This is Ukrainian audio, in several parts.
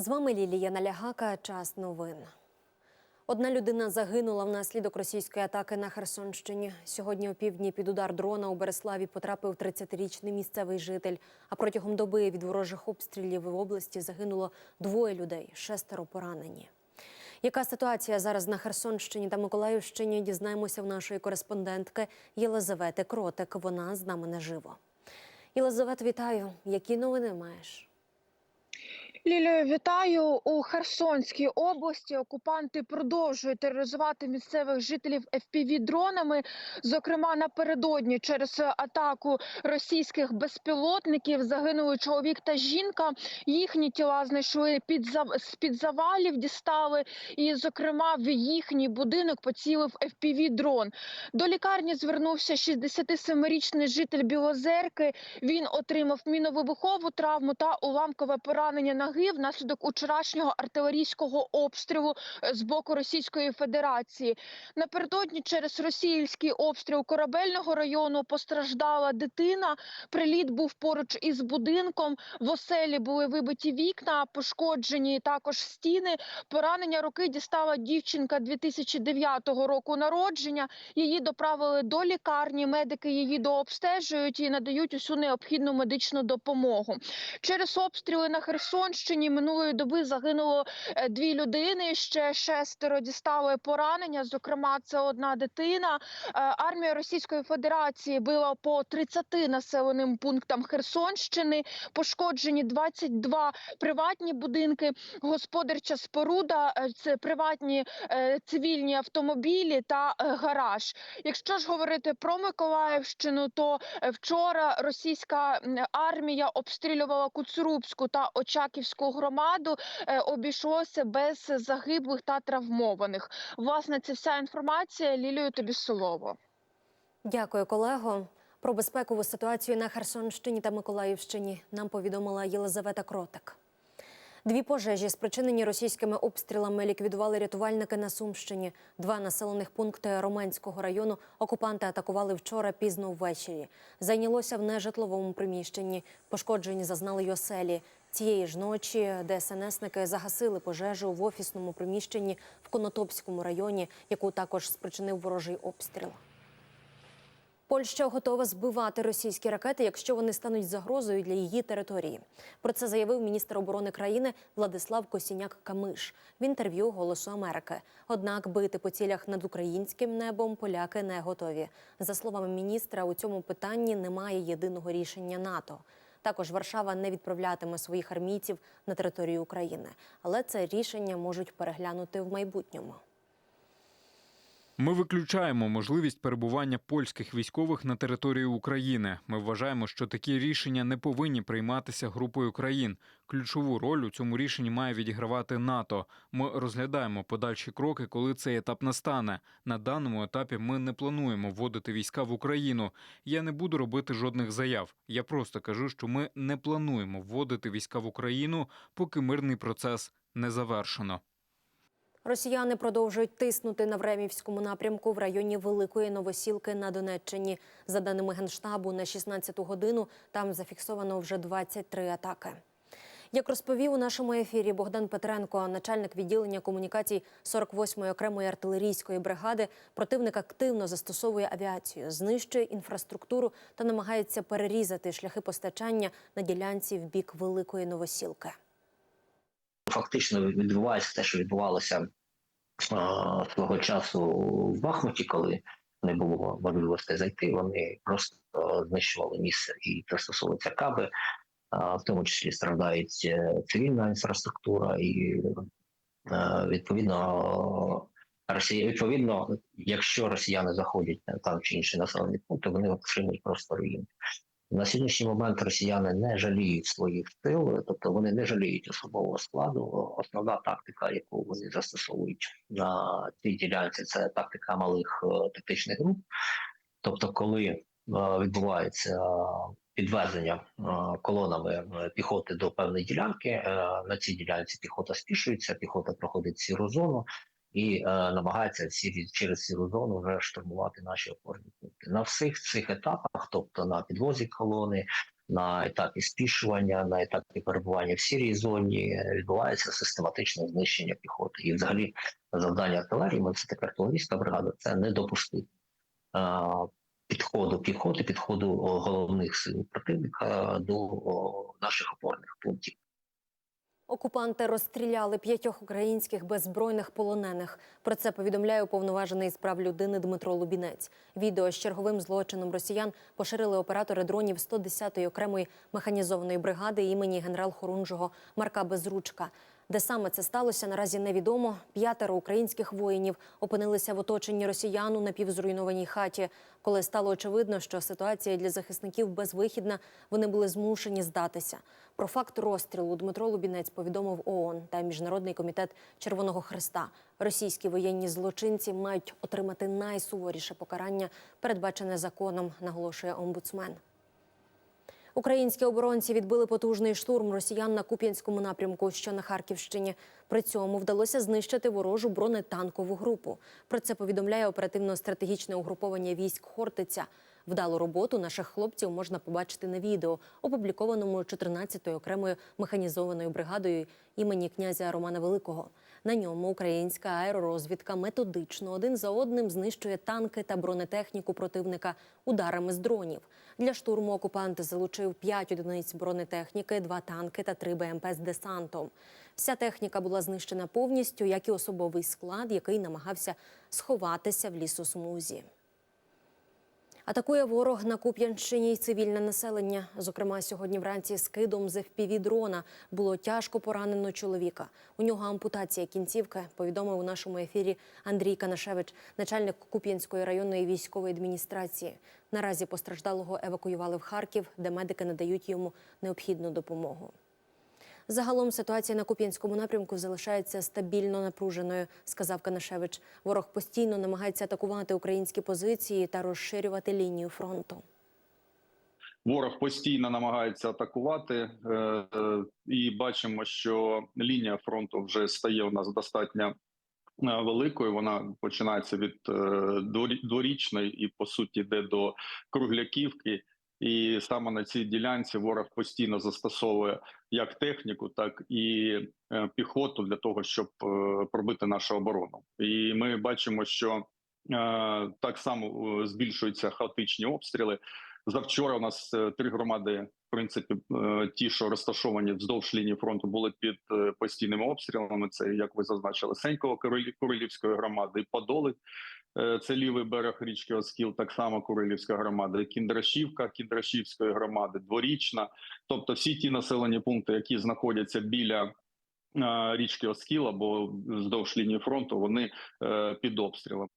З вами Лілія Налягака. Час новин. Одна людина загинула внаслідок російської атаки на Херсонщині. Сьогодні о півдні під удар дрона у Береславі потрапив 30-річний місцевий житель. А протягом доби від ворожих обстрілів в області загинуло двоє людей, шестеро поранені. Яка ситуація зараз на Херсонщині та Миколаївщині? Дізнаємося в нашої кореспондентки Єлизавети Кротик. Вона з нами наживо. Єлизавет, вітаю. Які новини маєш? Лілію, вітаю у Херсонській області. Окупанти продовжують тероризувати місцевих жителів fpv дронами. Зокрема, напередодні через атаку російських безпілотників загинули чоловік та жінка. Їхні тіла знайшли під з під завалів, дістали. І, зокрема, в їхній будинок поцілив fpv дрон. До лікарні звернувся 67-річний житель Білозерки. Він отримав міновибухову травму та уламкове поранення ноги внаслідок учорашнього артилерійського обстрілу е, з боку Російської Федерації. Напередодні через російський обстріл корабельного району постраждала дитина. Приліт був поруч із будинком. В оселі були вибиті вікна, пошкоджені також стіни. Поранення руки дістала дівчинка 2009 року народження. Її доправили до лікарні. Медики її дообстежують і надають усю необхідну медичну допомогу. Через обстріли на Херсонщині минулої доби загинуло е, дві людини. Ще шестеро дістали поранення. Зокрема, це одна дитина. Е, Армія Російської Федерації била по 30 населеним пунктам Херсонщини. Пошкоджені 22 приватні будинки, господарча споруда, е, це приватні цивільні автомобілі та гараж. Якщо ж говорити про Миколаївщину, то вчора російська армія обстрілювала Куцурубську та Очаківську громаду. Е, Обійшлося без загиблих та травмованих. Власне, це вся інформація. Лілію тобі слово. Дякую, колего. Про безпекову ситуацію на Херсонщині та Миколаївщині нам повідомила Єлизавета Кротик. Дві пожежі, спричинені російськими обстрілами, ліквідували рятувальники на Сумщині. Два населених пункти Романського району окупанти атакували вчора пізно ввечері. Зайнялося в нежитловому приміщенні. Пошкоджені зазнали й оселі. Цієї ж ночі ДСНСники загасили пожежу в офісному приміщенні в Конотопському районі, яку також спричинив ворожий обстріл. Польща готова збивати російські ракети, якщо вони стануть загрозою для її території. Про це заявив міністр оборони країни Владислав Косіняк-Камиш в інтерв'ю Голосу Америки. Однак бити по цілях над українським небом поляки не готові. За словами міністра, у цьому питанні немає єдиного рішення НАТО. Також Варшава не відправлятиме своїх армійців на територію України, але це рішення можуть переглянути в майбутньому. Ми виключаємо можливість перебування польських військових на території України. Ми вважаємо, що такі рішення не повинні прийматися групою країн. Ключову роль у цьому рішенні має відігравати НАТО. Ми розглядаємо подальші кроки, коли цей етап настане. На даному етапі ми не плануємо вводити війська в Україну. Я не буду робити жодних заяв. Я просто кажу, що ми не плануємо вводити війська в Україну, поки мирний процес не завершено. Росіяни продовжують тиснути на Времівському напрямку в районі Великої Новосілки на Донеччині. За даними Генштабу, на 16-ту годину там зафіксовано вже 23 атаки. Як розповів у нашому ефірі Богдан Петренко, начальник відділення комунікацій 48-ї окремої артилерійської бригади, противник активно застосовує авіацію, знищує інфраструктуру та намагається перерізати шляхи постачання на ділянці в бік Великої Новосілки. Фактично відбувається те, що відбувалося е, свого часу в Бахмуті, коли не було можливості зайти. Вони просто знищували місце і пристосовуються каби, е, в тому числі страдають е, цивільна інфраструктура, і е, відповідно. Росія, відповідно, якщо росіяни заходять там чи інший населений пункт, то вони отримують просто руїни. На сьогоднішній момент росіяни не жаліють своїх сил, тобто вони не жаліють особового складу. Основна тактика, яку вони застосовують на цій ділянці, це тактика малих е, тактичних груп. Тобто, коли е, відбувається підвезення е, колонами піхоти до певної ділянки, на цій ділянці піхота спішується, піхота проходить сіру зону і е, намагається ці, через сіру зону вже штурмувати наші опорні пункти. На всіх цих етапах, тобто на підвозі колони, на етапі спішування, на етапі перебування в сірій зоні відбувається систематичне знищення піхоти. І взагалі завдання артилерії, це така артилерійська бригада, це не допустити а, підходу піхоти, підходу головних сил противника до наших опорних пунктів. Окупанти розстріляли п'ятьох українських беззбройних полонених. Про це повідомляє уповноважений з прав людини Дмитро Лубінець. Відео з черговим злочином росіян поширили оператори дронів 110-ї окремої механізованої бригади імені генерал-хорунжого Марка Безручка. Де саме це сталося, наразі невідомо. П'ятеро українських воїнів опинилися в оточенні росіян у напівзруйнованій хаті. Коли стало очевидно, що ситуація для захисників безвихідна, вони були змушені здатися. Про факт розстрілу Дмитро Лубінець повідомив ООН та Міжнародний комітет Червоного Христа. Російські воєнні злочинці мають отримати найсуворіше покарання, передбачене законом, наголошує омбудсмен. Українські оборонці відбили потужний штурм росіян на Куп'янському напрямку, що на Харківщині. При цьому вдалося знищити ворожу бронетанкову групу. Про це повідомляє оперативно-стратегічне угруповання військ Хортиця. Вдалу роботу наших хлопців можна побачити на відео, опублікованому 14-ю окремою механізованою бригадою імені князя Романа Великого. На ньому українська аеророзвідка методично один за одним знищує танки та бронетехніку противника ударами з дронів. Для штурму окупант залучив 5 одиниць бронетехніки, 2 танки та 3 БМП з десантом. Вся техніка була знищена повністю, як і особовий склад, який намагався сховатися в лісосмузі. Атакує ворог на Куп'янщині й цивільне населення. Зокрема, сьогодні вранці скидом з FPV-дрона було тяжко поранено чоловіка. У нього ампутація кінцівки, повідомив у нашому ефірі Андрій Канашевич, начальник Куп'янської районної військової адміністрації. Наразі постраждалого евакуювали в Харків, де медики надають йому необхідну допомогу. Загалом ситуація на Куп'янському напрямку залишається стабільно напруженою, сказав Канашевич. Ворог постійно намагається атакувати українські позиції та розширювати лінію фронту. Ворог постійно намагається атакувати, е, е, і бачимо, що лінія фронту вже стає у нас достатньо е, великою. Вона починається від дворічної і по суті йде до Кругляківки. І саме на цій ділянці ворог постійно застосовує як техніку, так і е, піхоту для того, щоб е, пробити нашу оборону. І ми бачимо, що е, так само збільшуються хаотичні обстріли. Завчора у нас три громади, в принципі, ті, що розташовані вздовж лінії фронту, були під постійними обстрілами. Це як ви зазначили, Сенькова Курилівської громади, Подоли. Е, Це лівий берег річки Оскіл, так само Курилівська громада, Кіндрашівка Кіндрашівської громади, Дворічна. Тобто всі ті населені пункти, які знаходяться біля е, річки Оскіл або вздовж лінії фронту, вони е, під обстрілом.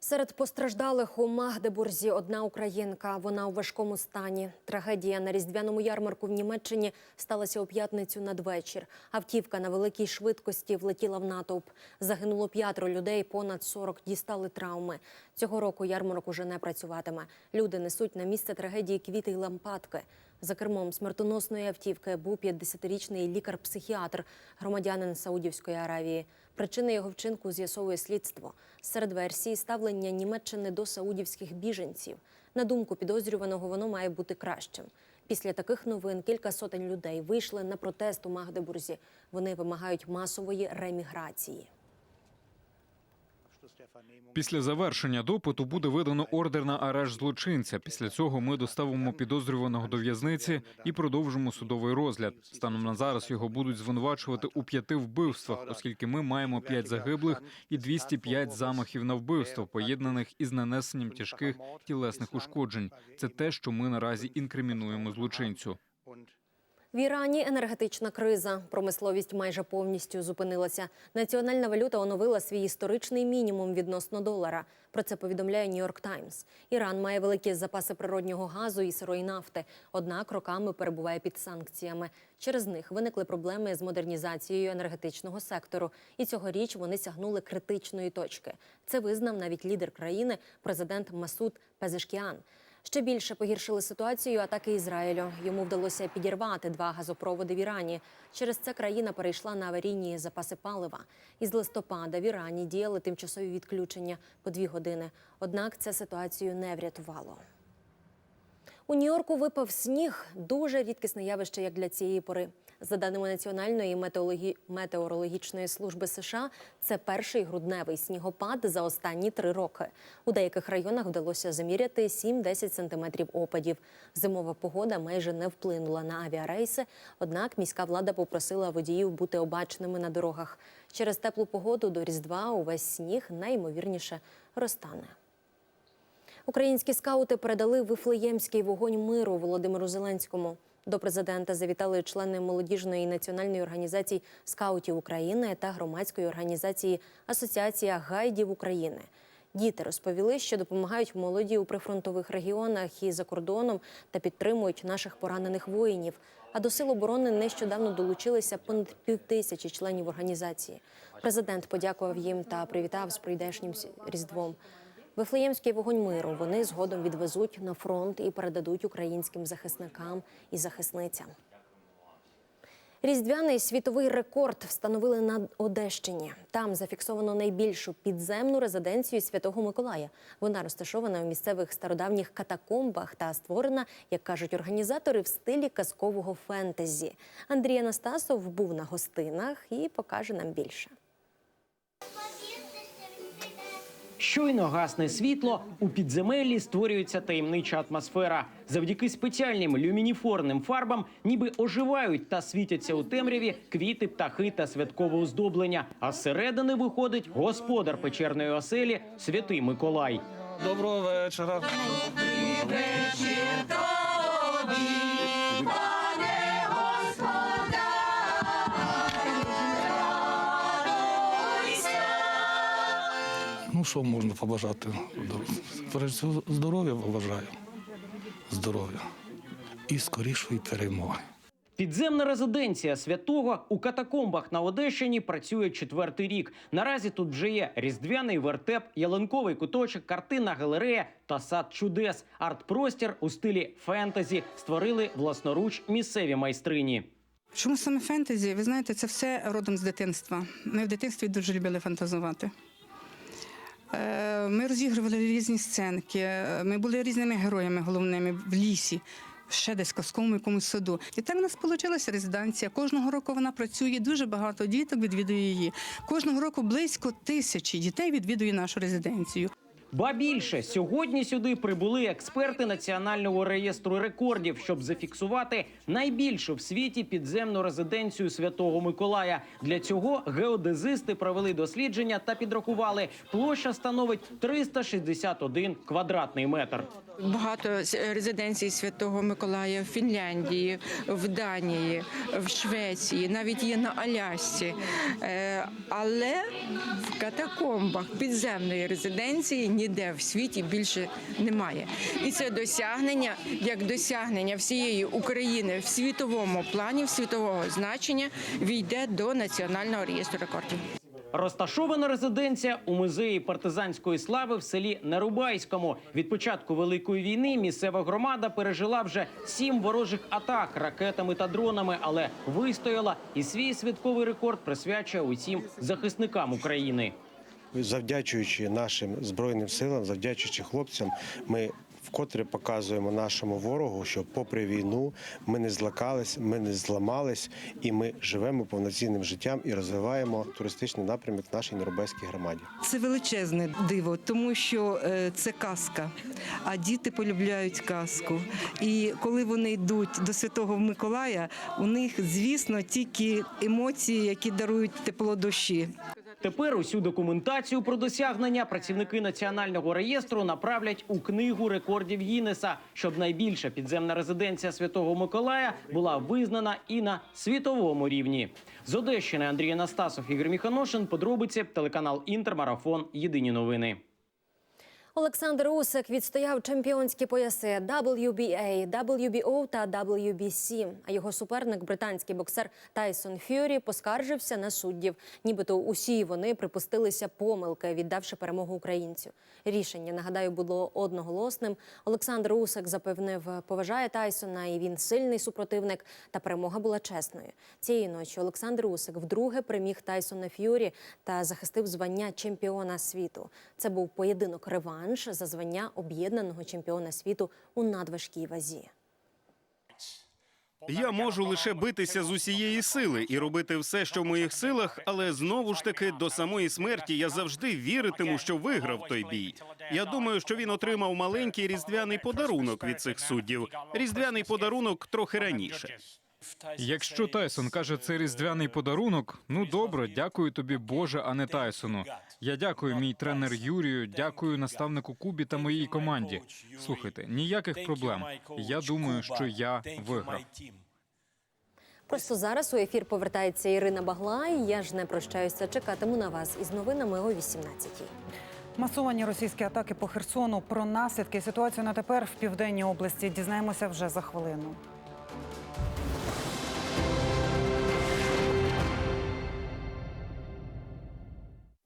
Серед постраждалих у Магдебурзі одна українка. Вона у важкому стані. Трагедія на різдвяному ярмарку в Німеччині сталася у п'ятницю надвечір. Автівка на великій швидкості влетіла в натовп. Загинуло п'ятеро людей, понад 40 дістали травми. Цього року ярмарок уже не працюватиме. Люди несуть на місце трагедії квіти й лампадки. За кермом смертоносної автівки був 50-річний лікар-психіатр, громадянин Саудівської Аравії. Причини його вчинку з'ясовує слідство. Серед версій ставлення Німеччини до саудівських біженців. На думку підозрюваного, воно має бути кращим. Після таких новин кілька сотень людей вийшли на протест у Магдебурзі. Вони вимагають масової реміграції. Після завершення допиту буде видано ордер на арешт злочинця. Після цього ми доставимо підозрюваного до в'язниці і продовжимо судовий розгляд. Станом на зараз його будуть звинувачувати у п'яти вбивствах, оскільки ми маємо п'ять загиблих і 205 замахів на вбивство, поєднаних із нанесенням тяжких тілесних ушкоджень. Це те, що ми наразі інкримінуємо злочинцю. В Ірані енергетична криза. Промисловість майже повністю зупинилася. Національна валюта оновила свій історичний мінімум відносно долара. Про це повідомляє Нью-Йорк Таймс. Іран має великі запаси природнього газу і сирої нафти, однак роками перебуває під санкціями. Через них виникли проблеми з модернізацією енергетичного сектору. І цьогоріч вони сягнули критичної точки. Це визнав навіть лідер країни, президент Масуд Пезешкіан. Ще більше погіршили ситуацію атаки Ізраїлю. Йому вдалося підірвати два газопроводи в Ірані. Через це країна перейшла на аварійні запаси палива. Із листопада в Ірані діяли тимчасові відключення по дві години. Однак це ситуацію не врятувало. У Нью-Йорку випав сніг дуже рідкісне явище як для цієї пори. За даними Національної метеологі... метеорологічної служби США, це перший грудневий снігопад за останні три роки. У деяких районах вдалося заміряти 7-10 сантиметрів опадів. Зимова погода майже не вплинула на авіарейси. Однак міська влада попросила водіїв бути обачними на дорогах. Через теплу погоду до Різдва увесь сніг найімовірніше розтане. Українські скаути передали вифлеємський вогонь миру Володимиру Зеленському. До президента завітали члени молодіжної національної організації скаутів України та громадської організації Асоціація гайдів України. Діти розповіли, що допомагають молоді у прифронтових регіонах і за кордоном та підтримують наших поранених воїнів. А до сил оборони нещодавно долучилися понад півтисячі членів організації. Президент подякував їм та привітав з прийдешнім різдвом. Вифлеємський вогонь миру вони згодом відвезуть на фронт і передадуть українським захисникам і захисницям. Різдвяний світовий рекорд встановили на Одещині. Там зафіксовано найбільшу підземну резиденцію Святого Миколая. Вона розташована в місцевих стародавніх катакомбах та створена, як кажуть організатори, в стилі казкового фентезі. Андрій Анастасов був на гостинах і покаже нам більше. Щойно гасне світло, у підземеллі створюється таємнича атмосфера. Завдяки спеціальним люмініфорним фарбам ніби оживають та світяться у темряві квіти, птахи та святкове оздоблення. А зсередини виходить господар печерної оселі Святий Миколай. Доброго вечора. Ну, що можна побажати? Здоров'я побажаю. Здоров'я. І скорішої перемоги. Підземна резиденція святого у катакомбах на Одещині працює четвертий рік. Наразі тут вже є різдвяний вертеп, ялинковий куточок, картинна галерея та сад чудес. Арт-простір у стилі фентезі створили власноруч місцеві майстрині. Чому саме фентезі? Ви знаєте, це все родом з дитинства. Ми в дитинстві дуже любили фантазувати. Е, Ми розігрували різні сценки, ми були різними героями головними в лісі, ще десь в казковому якомусь саду. І так у нас вийшла резиденція. Кожного року вона працює, дуже багато діток відвідує її. Кожного року близько тисячі дітей відвідує нашу резиденцію. Ба більше сьогодні сюди прибули експерти національного реєстру рекордів, щоб зафіксувати найбільшу в світі підземну резиденцію Святого Миколая. Для цього геодезисти провели дослідження та підрахували, площа становить 361 квадратний метр. Багато с- резиденцій Святого Миколая в Фінляндії, в Данії, в Швеції, навіть є на Алясці. Е, Але в катакомбах підземної резиденції ніде в світі більше немає. І це досягнення як досягнення всієї України в світовому плані, в світового значення війде до національного реєстру рекордів. Розташована резиденція у музеї партизанської слави в селі Нерубайському. Від початку великої війни місцева громада пережила вже сім ворожих атак ракетами та дронами, але вистояла і свій святковий рекорд присвячує усім захисникам України. завдячуючи нашим збройним силам, завдячуючи хлопцям, ми вкотре показуємо нашому ворогу, що попри війну ми не злакались, ми не зламались, і ми живемо повноцінним життям і розвиваємо туристичний напрямок в нашій Норбезькій громаді. Це величезне диво, тому що е, це казка. А діти полюбляють казку. І коли вони йдуть до Святого Миколая, у них, звісно, тільки емоції, які дарують тепло душі. Тепер усю документацію про досягнення працівники національного реєстру направлять у книгу рекордів Гіннеса, щоб найбільша підземна резиденція Святого Миколая була визнана і на світовому рівні. З Одещини Андрій Анастасов, Ігор Міханошин. Подробиці телеканал Інтермарафон. Єдині новини. Олександр Усик відстояв чемпіонські пояси WBA, WBO та WBC. А його суперник, британський боксер Тайсон Ф'юрі, поскаржився на суддів. Нібито усі вони припустилися помилки, віддавши перемогу українцю. Рішення нагадаю було одноголосним. Олександр Усик запевнив, поважає Тайсона, і він сильний супротивник. Та перемога була чесною. Цієї ночі Олександр Усик вдруге переміг Тайсона Ф'юрі та захистив звання чемпіона світу. Це був поєдинок реванш реванш за звання об'єднаного чемпіона світу у надважкій вазі. Я можу лише битися з усієї сили і робити все, що в моїх силах, але знову ж таки до самої смерті я завжди віритиму, що виграв той бій. Я думаю, що він отримав маленький різдвяний подарунок від цих суддів. Різдвяний подарунок трохи раніше. Якщо Тайсон каже, це різдвяний подарунок, ну добре, дякую тобі, Боже, а не Тайсону. Я дякую мій тренер Юрію, дякую наставнику Кубі та моїй команді. Слухайте, ніяких проблем. Я думаю, що я виграв. Просто зараз у ефір повертається Ірина Багла. Я ж не прощаюся. Чекатиму на вас із новинами о 18-й. Масовані російські атаки по Херсону про наслідки і ситуацію на тепер в південній області дізнаємося вже за хвилину.